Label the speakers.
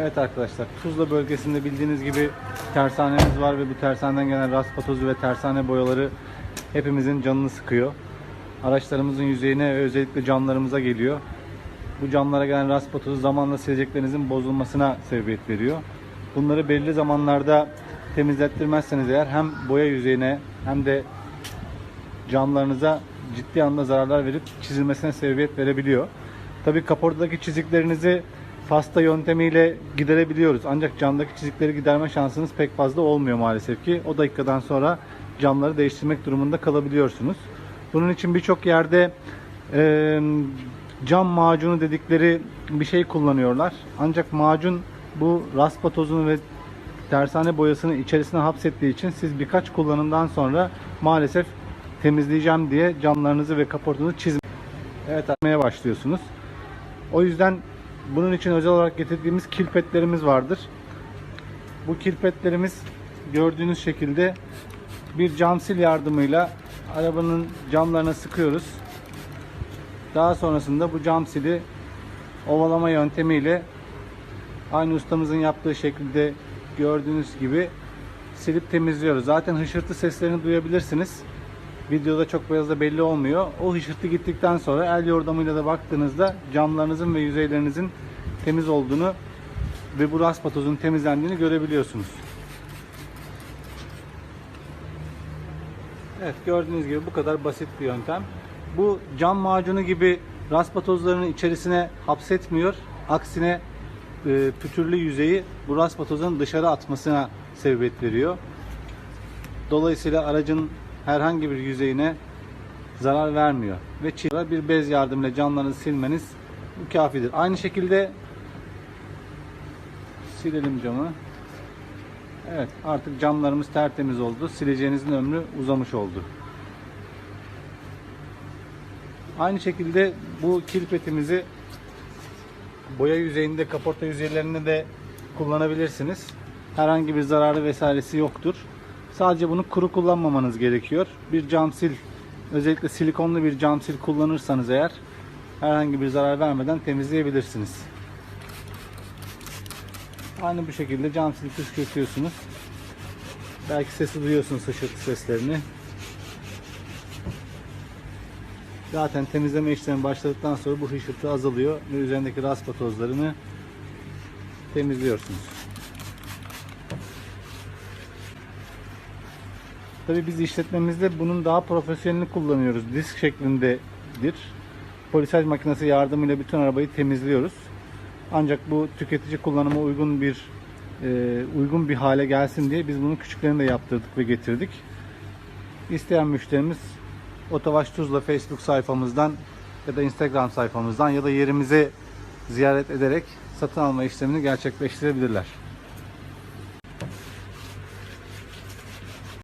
Speaker 1: Evet arkadaşlar Tuzla bölgesinde bildiğiniz gibi tersanemiz var ve bu tersaneden gelen raspa tozu ve tersane boyaları hepimizin canını sıkıyor. Araçlarımızın yüzeyine ve özellikle camlarımıza geliyor. Bu camlara gelen raspa tozu zamanla sileceklerinizin bozulmasına sebebiyet veriyor. Bunları belli zamanlarda temizlettirmezseniz eğer hem boya yüzeyine hem de camlarınıza ciddi anlamda zararlar verip çizilmesine sebebiyet verebiliyor. Tabii kaportadaki çiziklerinizi pasta yöntemiyle giderebiliyoruz. Ancak camdaki çizikleri giderme şansınız pek fazla olmuyor maalesef ki. O dakikadan sonra camları değiştirmek durumunda kalabiliyorsunuz. Bunun için birçok yerde e, cam macunu dedikleri bir şey kullanıyorlar. Ancak macun bu raspa tozunu ve tersane boyasını içerisine hapsettiği için siz birkaç kullanımdan sonra maalesef temizleyeceğim diye camlarınızı ve kaportanızı çizmeye evet, başlıyorsunuz. O yüzden bunun için özel olarak getirdiğimiz kilpetlerimiz vardır. Bu kilpetlerimiz gördüğünüz şekilde bir cam sil yardımıyla arabanın camlarına sıkıyoruz. Daha sonrasında bu cam sili ovalama yöntemiyle aynı ustamızın yaptığı şekilde gördüğünüz gibi silip temizliyoruz. Zaten hışırtı seslerini duyabilirsiniz. Videoda çok da belli olmuyor. O hışırtı gittikten sonra el yordamıyla da baktığınızda camlarınızın ve yüzeylerinizin temiz olduğunu ve bu raspa tozunun temizlendiğini görebiliyorsunuz. Evet gördüğünüz gibi bu kadar basit bir yöntem. Bu cam macunu gibi raspa tozlarını içerisine hapsetmiyor. Aksine e, pütürlü yüzeyi bu raspa tozunun dışarı atmasına sebebiyet veriyor. Dolayısıyla aracın herhangi bir yüzeyine zarar vermiyor. Ve çiğ bir bez yardımıyla camlarınızı silmeniz kafidir. Aynı şekilde silelim camı. Evet artık camlarımız tertemiz oldu. Sileceğinizin ömrü uzamış oldu. Aynı şekilde bu kilpetimizi boya yüzeyinde, kaporta yüzeylerinde de kullanabilirsiniz. Herhangi bir zararı vesairesi yoktur. Sadece bunu kuru kullanmamanız gerekiyor. Bir cam sil, özellikle silikonlu bir cam sil kullanırsanız eğer herhangi bir zarar vermeden temizleyebilirsiniz. Aynı bu şekilde cam sil püskürtüyorsunuz. Belki sesi duyuyorsunuz hışırtı seslerini. Zaten temizleme işlemi başladıktan sonra bu hışırtı azalıyor ve üzerindeki raspa tozlarını temizliyorsunuz. Tabii biz işletmemizde bunun daha profesyonelini kullanıyoruz. Disk şeklindedir. Polisaj makinesi yardımıyla bütün arabayı temizliyoruz. Ancak bu tüketici kullanıma uygun bir e, uygun bir hale gelsin diye biz bunun küçüklerini de yaptırdık ve getirdik. İsteyen müşterimiz Otovaş Tuzla Facebook sayfamızdan ya da Instagram sayfamızdan ya da yerimize ziyaret ederek satın alma işlemini gerçekleştirebilirler.